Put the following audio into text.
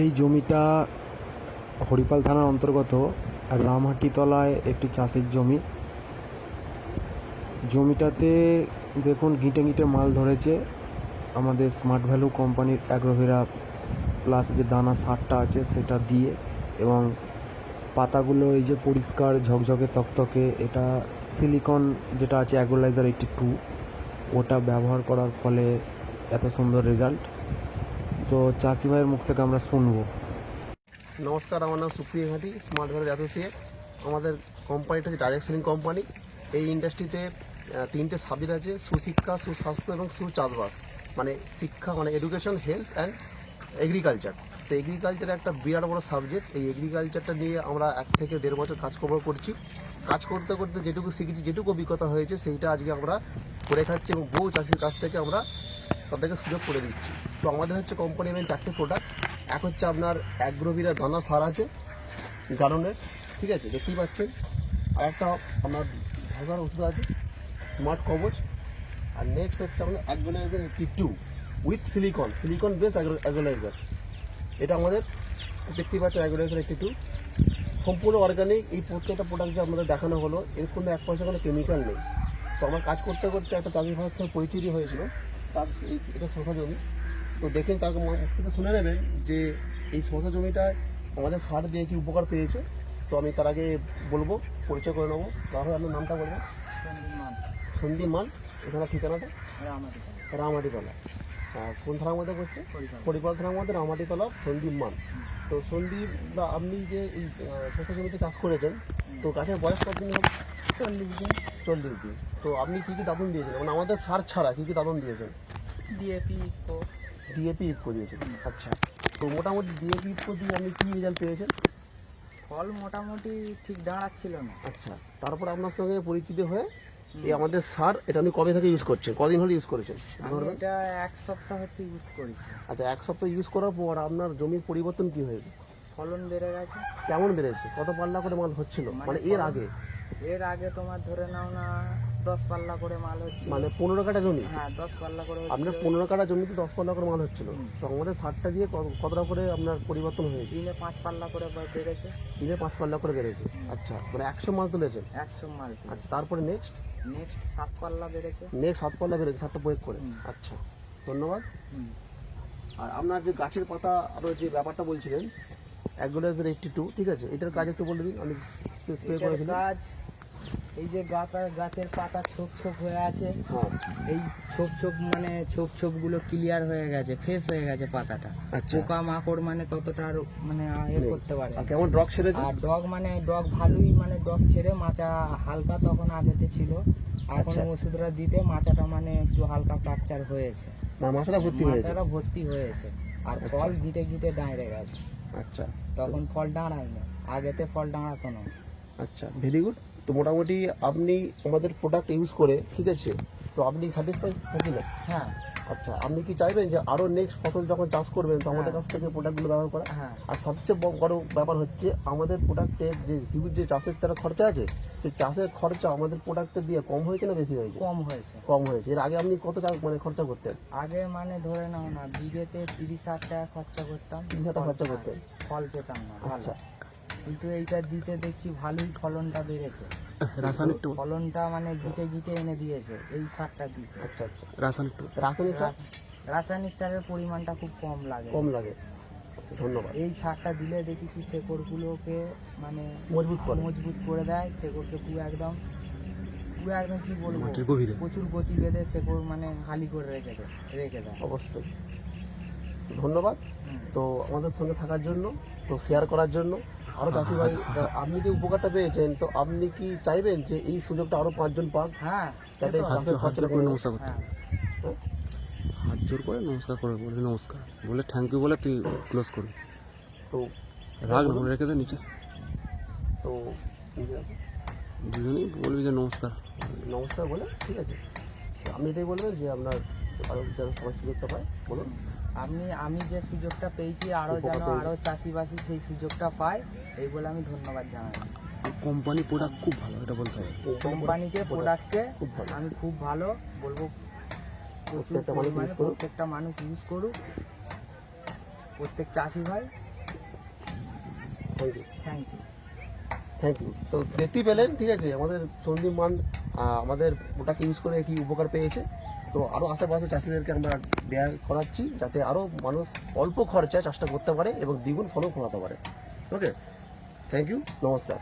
এই জমিটা হরিপাল থানার অন্তর্গত রামহাটিতলায় একটি চাষের জমি। জমিটাতে দেখুন গিঁটে গিঁটে মাল ধরেছে। আমাদের স্মার্ট ভ্যালু কোম্পানির অ্যাগ্রোভেরা প্লাস যে দানা সারটা আছে সেটা দিয়ে এবং পাতাগুলো এই যে পরিষ্কার ঝকঝকে তকতকে, এটা সিলিকন যেটা আছে অ্যাগ্রোলাইজার এইটি টু ওটা ব্যবহার করার ফলে এত সুন্দর রেজাল্ট তো চাষি ভাইয়ের মুখ থেকে আমরা শুনব। নমস্কার, আমার নাম সুপ্রিয় ঘাটি স্মার্ট ভ্যালু অ্যাসোসিয়েট আমাদের কোম্পানিটা হচ্ছে ডাইরেক্ট সেলিং কোম্পানি এই ইন্ডাস্ট্রিতে তিনটে সাবজেক্ট আছে, সুশিক্ষা, সুস্বাস্থ্য এবং সুচাষবাস। মানে শিক্ষা মানে এডুকেশন হেলথ অ্যান্ড এগ্রিকালচার তো এগ্রিকালচার একটা বিরাট বড় সাবজেক্ট এই এগ্রিকালচারটা নিয়ে আমরা এক থেকে দেড় বছর কাজকর্ম করছি। কাজ করতে করতে যেটুকু শিখেছি, যেটুকু অভিজ্ঞতা হয়েছে, সেইটা আজকে আমরা করে খাচ্ছি এবং বহু চাষির কাছ থেকে আমরা তাদেরকে সুযোগ করে দিচ্ছি। তো আমাদের হচ্ছে কোম্পানি মেন চারটে প্রোডাক্ট এক হচ্ছে আপনার অ্যাগ্রোভিরা দানা সার আছে গার্ডনের ঠিক আছে? দেখতেই পাচ্ছেন। আর একটা আপনার ভাইবার ওষুধ আছে স্মার্ট কবচ আর নেক্সট হচ্ছে আপনার অ্যাগ্রোলাইজার একটি two with silicon silicon base agrolizer এটা আমাদের, দেখতেই পাচ্ছেন অ্যাগ্রোলাইজার একটি টু সম্পূর্ণ অর্গানিক এই প্রত্যেকটা প্রোডাক্ট যে আমাদের দেখানো হলো, এর কোনো এক পয়সা কোনো কেমিক্যাল নেই। তো আমার কাজ করতে করতে একটা চাকরি সঙ্গে পরিচিতি হয়েছিল। তার এটা শশা জমি। তো দেখেন তার থেকে শুনে নেবেন যে এই শশা জমিটায় আমাদের সার দিয়ে কি উপকার পেয়েছে। তো আমি তার আগে বলব পরিচয় করে নেব। তাহলে আপনার নামটা বলবেন? সন্দীপ মাল। এখানে ঠিকানাটা? রামাটিতলা। কোন থানার মধ্যে করছে পরিপাল থানার মধ্যে রামাটিতলা সন্দীপ মান তো সন্দীপ দা আপনি যে এই শস্য জমিতে চাষ করেছেন তো গাছের বয়স কতদিন হবে? চল্লিশ দিন। চল্লিশ দিন। তো আপনি কী কী দাদন দিয়েছেন? মানে আমাদের সার ছাড়া কী কী দাদন দিয়েছেন? ডিএপি ডিএপি ইফকো দিয়েছেন। আচ্ছা তো মোটামুটি ডিএপি ইফকো দিয়ে আপনি কী রেজাল্ট পেয়েছেন? ফল মোটামুটি ঠিক দাঁড়াচ্ছিল না। আচ্ছা তারপর আপনার সঙ্গে পরিচিত হয়ে এই আমাদের সার এটা আপনি কবে থেকে ইউজ করছেন? কদিন হলে ইউজ করেছেন? এটা এক সপ্তাহ হচ্ছে ইউজ করেছি। আচ্ছা এক সপ্তাহ ইউজ করার পর আপনার জমির পরিবর্তন কি হয়েছে? ফলন বেড়ে গেছে। কেমন বেড়েছে? কত পাল্লা করে মাল হচ্ছিল? মানে মানে এর আগে? এর আগে তোমার ধরে নাও না দশ পাল্লা করে মাল হচ্ছে মানে পনেরো কাটা জমি? হ্যাঁ দশ পাল্লা করে আপনার পনেরো কাটা জমিতে দশ পাল্লা করে মাল হচ্ছিল। তো আমাদের সারটা দিয়ে কত- কতটা করে আপনার পরিবর্তন হয়েছে? দিনে পাঁচ পাল্লা করে বেড়েছে। দিনে পাঁচ পাল্লা করে বেড়েছে। আচ্ছা মানে একশো মাল তুলেছেন? একশো মাল আচ্ছা তারপরে নেক্সট নেক্সট সাত পাল্লা বেড়েছে। নেক্সট সাত পাল্লা বেড়েছে সাতটা প্রয়োগ করে। আচ্ছা ধন্যবাদ। আর আপনার যে গাছের পাতা আরও যে ব্যাপারটা বলছিলেন অ্যাগুলাইজার এইটটি টু ঠিক আছে? এটার কাজ একটু বলে দিন আমি স্প্রে করেছিলাম। গাছ এই যে গাছা গাছের পাতা ছোপ ছোপ হয়ে আছে। এই ছোপ ছোপ মানে ছোপ ছোপগুলো ক্লিয়ার হয়ে গেছে ফ্রেশ হয়ে গেছে পাতাটা। আচ্ছা। পোকা মাকড় মানে ততটা আর মানে এ করতে পারে কেমন ড্রগ সেরেছে আর ডগ মানে ডগ ভালোই মানে ডগ ছেড়ে মাচা হালকা তখন আগেতে ছিল। এখন আচ্ছা। ওষুধটা দিতে মাচাটা মানে একটু হালকা ফ্র্যাকচার হয়েছে। না মাছটা ভর্তি হয়েছে। মাচাটা ভর্তি হয়েছে। আর আচ্ছা। ফল গিটে গিটে দাঁড়িয়ে গেছে। আচ্ছা। তখন ফল দাঁড়ায় না আগেতে ফল দাঁড়াতো না। আচ্ছা। Very good. তো মোটামুটি আপনি আমাদের প্রোডাক্ট ইউজ করে ঠিক আছে? তো আপনি স্যাটিসফাই হয়েছিলেন হ্যাঁ। আচ্ছা আপনি কি চাইবেন যে আরও নেক্সট ফসল যখন চাষ করবেন তো আমাদের হ্যাঁ। কাছ থেকে প্রোডাক্টগুলো ব্যবহার করা? হ্যাঁ। আর সবচেয়ে বড় ব্যাপার হচ্ছে আমাদের প্রোডাক্টের যে হিউজ যে চাষের তারা খরচা আছে সেই চাষের খরচা আমাদের প্রোডাক্টে দিয়ে কম হয়েছে না বেশি হয়েছে? কম হয়েছে। কম হয়েছে। এর আগে আপনি কত টাকা মানে খরচা করতেন? আগে মানে ধরে নাও না বিঘেতে তিরিশ হাজার টাকা খরচা করতাম। 30,000 টাকা খরচা করতেন? ফল পেতাম না আচ্ছা। কিন্তু এইটা দিতে দেখছি ভালোই ফলনটা বেড়েছে। রাসায়নিক ফলনটা মানে গিটে গিটে এনে দিয়েছে এই সারটা দিতে। আচ্ছা আচ্ছা। রাসায়নিক রাসায়নিক সার? রাসায়নিক সারের পরিমাণটা খুব কম লাগে। কম লাগে। আচ্ছা ধন্যবাদ। এই সারটা দিলে দেখেছি শেকড়গুলোকে মানে মজবুত করে। মজবুত করে দেয় শেকড়কে পুরো একদম পুরো একদম কি বলব। প্রচুর গতি বেঁধে শেকড় মানে হালি করে রেখে দেয় রেখে দেয়। অবশ্যই। ধন্যবাদ। তো আমাদের সঙ্গে থাকার জন্য তো শেয়ার করার জন্য। আরও চাষি ভাই আপনি যে উপকারটা পেয়েছেন তো আপনি কি চাইবেন যে এই সুযোগটা আরও পাঁচজন পাক? হ্যাঁ যাতে তো- হাত জোর- করে নমস্কার করতে হ্যাঁ। হাত জোর করে নমস্কার করে বলবি নমস্কার। বলে থ্যাংক ইউ বলে তুই ক্লোজ করবি। তো রাখ না রেখে দে নিচে। তো দুজনেই বলবি যে নমস্কার। নমস্কার বলে ঠিক আছে। তো আপনি এটাই বলবেন যে আপনার আরও যেন সবাই সুযোগটা পায় বলুন। আপনি আমি যে সুযোগটা পেয়েছি আরও উপকার যেন পেয়েছি। আরও চাষিবাসী সেই সুযোগটা পায় এই বলে আমি ধন্যবাদ জানাই। কোম্পানি প্রোডাক্ট খুব ভালো এটা বলতে হবে। কোম্পানিকে প্রোডাক্টকে খুব ভালো। আমি খুব ভালো বলব। প্রত্যেকটা মানুষ। প্রত্যেকটা মানুষ ইউজ করুক। প্রত্যেক চাষি ভাই। Thank you thank you thank you তো দেখতেই পেলেন ঠিক আছে? আমাদের সন্দীপ মান আমাদের ওটাকে ইউজ করে কি উপকার পেয়েছে। তো আরও আশেপাশে চাষিদেরকে আমরা দেয়া করাচ্ছি যাতে আরও মানুষ অল্প খরচায় চাষটা করতে পারে এবং দ্বিগুণ ফলও ফলাতে পারে। ওকে থ্যাংক ইউ নমস্কার।